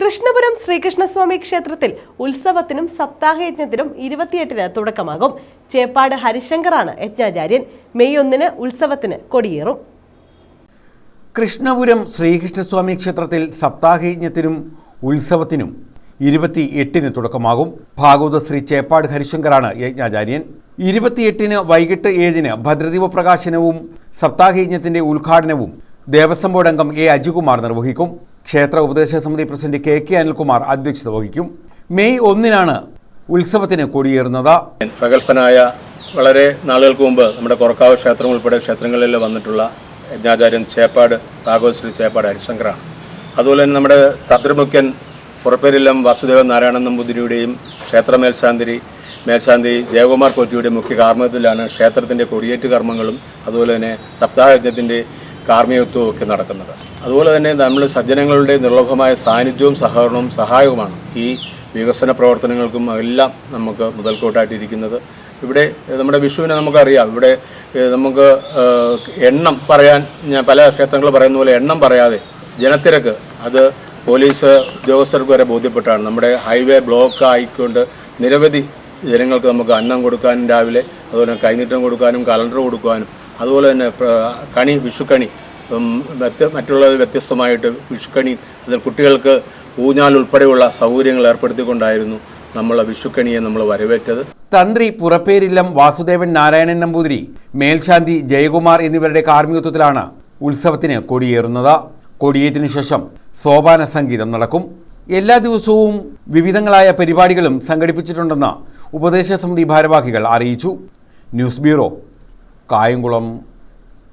കൃഷ്ണപുരം ശ്രീകൃഷ്ണസ്വാമി ക്ഷേത്രത്തിൽ ഉത്സവത്തിനും സപ്താഹയജ്ഞത്തിനും ഇരുപത്തിയെട്ടിന് തുടക്കമാകും. ചേപ്പാട് ഹരിശങ്കറാണ് യജ്ഞാചാര്യൻ. മെയ് ഒന്നിന് ഉത്സവത്തിന് കൊടിയേറും. കൃഷ്ണപുരം ശ്രീകൃഷ്ണസ്വാമി ക്ഷേത്രത്തിൽ സപ്താഹയജ്ഞത്തിനും ഉത്സവത്തിനും ഇരുപത്തി എട്ടിന് തുടക്കമാകും. ഭാഗവത ശ്രീ ചേപ്പാട് ഹരിശങ്കറാണ് യജ്ഞാചാര്യൻ. ഇരുപത്തിയെട്ടിന് വൈകിട്ട് ഏഴിന് ഭദ്രദീപ പ്രകാശനവും സപ്താഹയജ്ഞത്തിന്റെ ഉദ്ഘാടനവും ദേവസ്വം ബോർഡ് അംഗം എ അജികുമാർ നിർവഹിക്കും. ക്ഷേത്ര ഉപദേശക സമിതി പ്രസിഡന്റ് കെ കെ അനിൽകുമാർ അധ്യക്ഷത വഹിക്കും. മെയ് ഒന്നിനാണ് ഉത്സവത്തിന് കൊടിയേറുന്നത്. പ്രഗത്ഭനായ വളരെ നാളുകൾക്ക് മുമ്പ് നമ്മുടെ കൊറക്കാവ് ക്ഷേത്രം ഉൾപ്പെടെ ക്ഷേത്രങ്ങളിൽ വന്നിട്ടുള്ള യജ്ഞാചാര്യൻ ചേപ്പാട് ഭാഗവത് ശ്രീ ചേപ്പാട് ഹരിശങ്കറാണ്. അതുപോലെ തന്നെ നമ്മുടെ തദ്രമുഖ്യൻ പുറപ്പേരില്ലം വാസുദേവൻ നാരായണൻ നമ്പൂതിരിയുടെയും ക്ഷേത്ര മേൽശാന്തിരി മേൽശാന്തി ജയകുമാർ കോറ്റിയുടെ മുഖ്യ കാർമ്മത്തിലാണ് ക്ഷേത്രത്തിന്റെ കൊടിയേറ്റ് കർമ്മങ്ങളും അതുപോലെ തന്നെ സപ്താഹയജ്ഞത്തിന്റെ കാർമ്മികത്വവും ഒക്കെ നടക്കുന്നത്. അതുപോലെ തന്നെ നമ്മൾ സജ്ജനങ്ങളുടെ നിർലോഭമായ സാന്നിധ്യവും സഹകരണവും സഹായവുമാണ് ഈ വികസന പ്രവർത്തനങ്ങൾക്കും എല്ലാം നമുക്ക് മുതൽക്കൂട്ടായിട്ടിരിക്കുന്നത്. ഇവിടെ നമ്മുടെ വിഷുവിനെ നമുക്കറിയാം. ഇവിടെ നമുക്ക് എണ്ണം പറയാൻ ഞാൻ പല ക്ഷേത്രങ്ങൾ പറയുന്ന പോലെ എണ്ണം പറയാതെ ജനത്തിരക്ക് അത് പോലീസ് ഉദ്യോഗസ്ഥർക്ക് വരെ ബോധ്യപ്പെട്ടാണ്. നമ്മുടെ ഹൈവേ ബ്ലോക്ക് ആയിക്കൊണ്ട് നിരവധി ജനങ്ങൾക്ക് നമുക്ക് അന്നം കൊടുക്കാനും രാവിലെ അതുപോലെ കൈനീട്ടം കൊടുക്കാനും കലണ്ടർ കൊടുക്കാനും അതുപോലെ തന്നെ കണി വിഷുക്കണി മറ്റുള്ള വ്യത്യസ്തമായിട്ട് വിഷുക്കണി അതിൽ കുട്ടികൾക്ക് ഊഞ്ഞാൽ ഉൾപ്പെടെയുള്ള സൗകര്യങ്ങൾ ഏർപ്പെടുത്തിക്കൊണ്ടായിരുന്നു നമ്മൾ വിഷുക്കണിയെ നമ്മൾ വരവേറ്റത്. തന്ത്രി പുറപ്പേരില്ലം വാസുദേവൻ നാരായണൻ നമ്പൂതിരി മേൽശാന്തി ജയകുമാർ എന്നിവരുടെ കാർമ്മികത്വത്തിലാണ് ഉത്സവത്തിന് കൊടിയേറുന്നത്. കൊടിയേറ്റിനു ശേഷം സോപാന സംഗീതം നടക്കും. എല്ലാ ദിവസവും വിവിധങ്ങളായ പരിപാടികളും സംഘടിപ്പിച്ചിട്ടുണ്ടെന്ന് ഉപദേശ സമിതി ഭാരവാഹികൾ അറിയിച്ചു. News bureau Kayamkulam